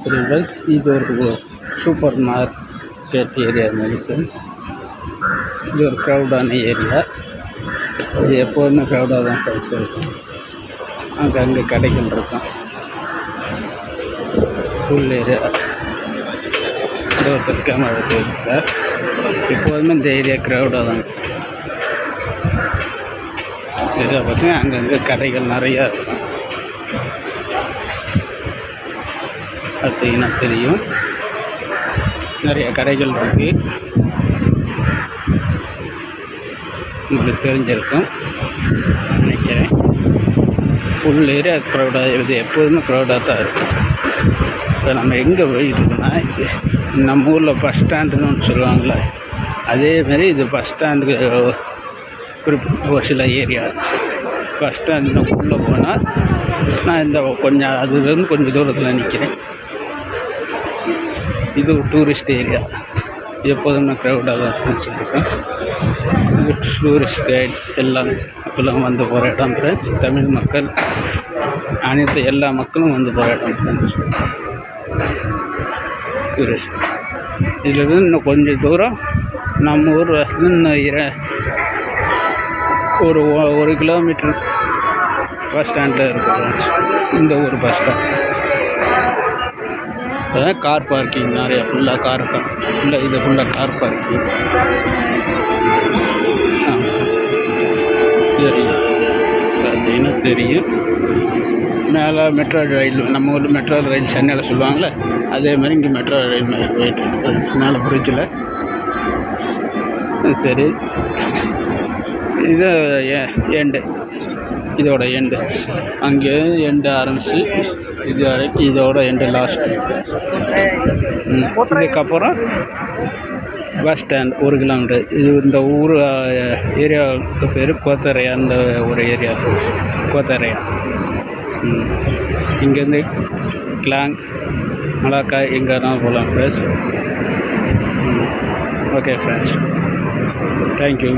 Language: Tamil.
ஃப்ரெண்ட்ஸ் இது ஒரு சூப்பர் மார்க்கெட் ஏரியா மாதிரி ஃப்ரெண்ட்ஸ் இது ஒரு க்ரௌடான ஏரியா. இது எப்போதுமே க்ரௌடாக தான் ஃப்ரெண்ட்ஸ் இருக்கும் அங்கே அங்கே கடைகள் இருக்கும். ஃபுல் ஏரியா இது ஒருத்தர் கேமரா எடுத்துருக்கார் எப்போதுமே இந்த ஏரியா க்ரௌடாக தான் ஏரியா பார்த்தீங்கன்னா அங்கங்கே கடைகள் நிறையா இருக்கும். பார்த்தீங்கன்னா தெரியும். நிறைய கடைகள் இருக்குது உங்களுக்கு தெரிஞ்சிருக்கும். நினைக்கிறேன். ஃபுல் ஏரியா க்ரௌடாக இது எப்போதுமே க்ரௌடாக தான் இருக்கும். இப்போ நம்ம எங்கே போயிட்டுருக்கோன்னா நம்ம ஊரில் பஸ் ஸ்டாண்டுன்னு ஒன்று சொல்லுவாங்கள்ல அதேமாரி இது பஸ் ஸ்டாண்டுக்கு குறிப் ஒரு சில ஏரியா பஸ் ஸ்டாண்டு உள்ளே போனால் நான் இந்த கொஞ்சம் அதுலேருந்து கொஞ்சம் தூரத்தில் நிற்கிறேன் இது டூரிஸ்ட் ஏரியா எப்போதுமே க்ரௌடாக தான் ஃப்ரெண்ட்ஸ் இது டூரிஸ்ட் கைட் எல்லாம் மக்களும் வந்து போகிற இடம் தமிழ் மக்கள் அனைத்து எல்லா மக்களும் வந்து போகிற இடம் டூரிஸ்ட் இதுலேருந்து இன்னும் கொஞ்சம் தூரம் நம்ம ஊர் இன்னும் இர ஒரு ஒரு கிலோமீட்டர் பஸ் ஸ்டாண்டில் இருக்கும் இந்த ஊர் பஸ் ஸ்டாண்ட் அதான் கார் பார்க்கிங் நிறையா ஃபுல்லாக கார் ஃபுல்லாக இது ஃபுல்லாக கார் பார்க்கிங் தெரியும். பார்த்தீங்கன்னா தெரியும். மேலே மெட்ரோ ரயில் நம்ம ஊரில் மெட்ரோ ரயில் சென்னையில் சொல்லுவாங்கள்ல அதே மாதிரி இங்கே மெட்ரோ ரயில் போயிட்டு மேலே பிரிட்ஜில் சரி. இது ஏண்டு. இதோட எண்டு அங்கே எண்டு ஆரம்பித்து இது வரைக்கும் இதோட எண்டு லாஸ்ட் இதுக்கப்புறம் பஸ் ஸ்டாண்ட் ஒரு கிலோமீட்டர் இது இந்த ஊர் ஏரியாவுக்கு பேர் கோத்தரையா அந்த ஒரு ஏரியா கோத்தரையா ம். இங்கேருந்து கிளாங் மலாக்கா எங்கே தான் போகலாம் ஃப்ரெண்ட்ஸ் ஓகே ஃப்ரெண்ட்ஸ் தேங்க்யூ